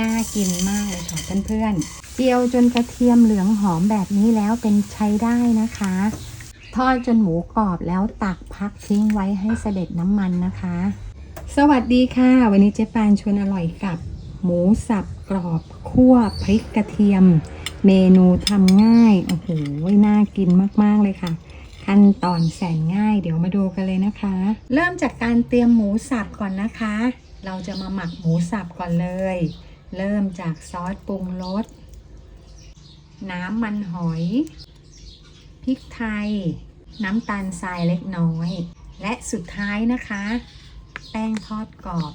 น่ากินมากเลยค่ะเพื่อนๆเจียวจนกระเทียมเหลืองหอมแบบนี้แล้วเป็นใช้ได้นะคะ ทอดจนหมูกรอบแล้วตักพักทิ้งไว้ให้เสด็จน้ำมันนะคะ สวัสดีค่ะ วันนี้เจ๊ปานชวนอร่อยกับ หมูสับกรอบคั่วพริกกระเทียม เมนูทำง่ายโอ้โหน่ากินมากๆเลยค่ะขั้นตอนแสนง่ายเดี๋ยวมาดูกันเลยนะคะ เริ่มจากการเตรียมหมูสับก่อนนะคะ เราจะมาหมักหมูสับก่อนเลย เริ่มจากซอสปรุงรส น้ำมันหอย พริกไทย น้ำตาลทรายเล็กน้อย และสุดท้ายนะคะ แป้งทอดกรอบ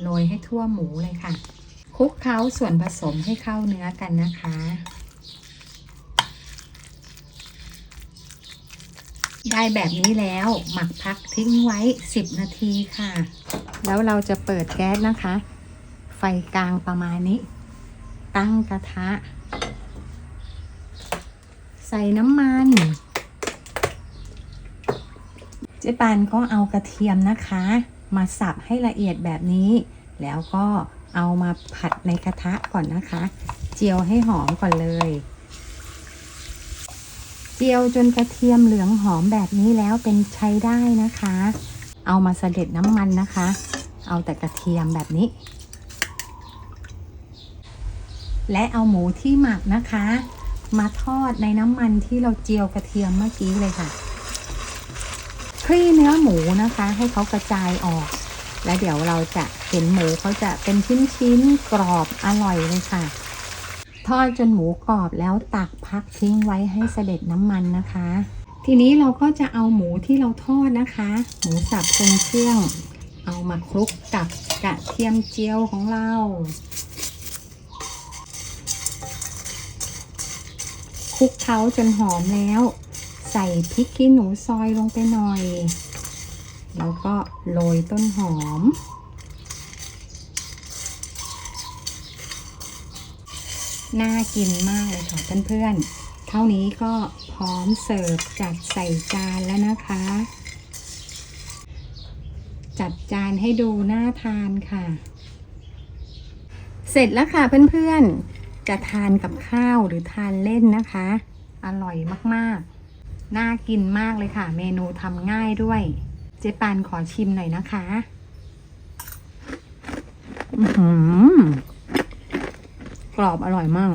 โรยให้ทั่วหมูเลยค่ะคลุกเคล้าส่วนผสมให้เข้าเนื้อกันนะคะ ได้แบบนี้แล้วหมักพักทิ้งไว้ 10 นาทีค่ะ แล้วเราจะเปิดแก๊สนะคะ ไฟกลางประมาณนี้ ตั้งกระทะ ใส่น้ำมันเจ๊ปานก็เอากระเทียมนะคะ มาสับให้ละเอียดแบบนี้ แล้วก็เอามาผัดในกระทะก่อนนะคะ เจียวให้หอมก่อนเลย เจียวจนกระเทียมเหลืองหอมแบบนี้แล้วเป็นใช้ได้นะคะ เอามาเสด็จน้ำมันนะคะ เอาแต่กระเทียมแบบนี้ และเอาหมูที่หมักนะคะ มาทอดในน้ำมันที่เราเจียวกระเทียมเมื่อกี้เลยค่ะคลี่เนื้อหมูนะคะ ให้เขากระจายออก แล้วเดี๋ยวเราจะเห็นหมูเขาจะเป็นชิ้นๆกรอบอร่อยเลยค่ะ ทอดจนหมูกรอบแล้วตักพักทิ้งไว้ให้เสด็จน้ำมันนะคะ ทีนี้เราก็จะเอาหมูที่เราทอดนะคะ หมูสับทรงเครื่อง เอามาคลุกกับกระเทียมเจียวของเรา คลุกเคล้าจนหอมแล้ว ใส่พริกขี้หนูซอยลงไปหน่อย แล้วก็โรยต้นหอม น่ากินมากเลยค่ะเพื่อนๆ เท่านี้ก็พร้อมเสิร์ฟจัดใส่จานแล้วนะคะ จัดจานให้ดูน่าทานค่ะ เสร็จแล้วค่ะเพื่อนๆ จะทานกับข้าวหรือทานเล่นนะคะ อร่อยมากๆ น่ากินมากเลยค่ะ เมนูทำง่ายด้วย เจ๊ปานขอชิมหน่อยนะคะ อื้อหือกรอบอร่อยมาก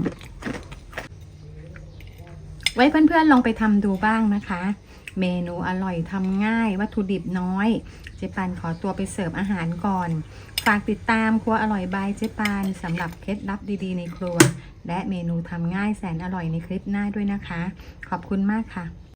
ไว้เพื่อนๆลองไปทำดูบ้างนะคะ เมนูอร่อยทำง่าย วัตถุดิบน้อย เจ๊ปานขอตัวไปเสิร์ฟอาหารก่อน ฝากติดตามครัวอร่อยบายเจ๊ปานสำหรับเคล็ดลับดีๆในครัว และเมนูทำง่ายแสนอร่อยในคลิปหน้าด้วยนะคะ ขอบคุณมากค่ะ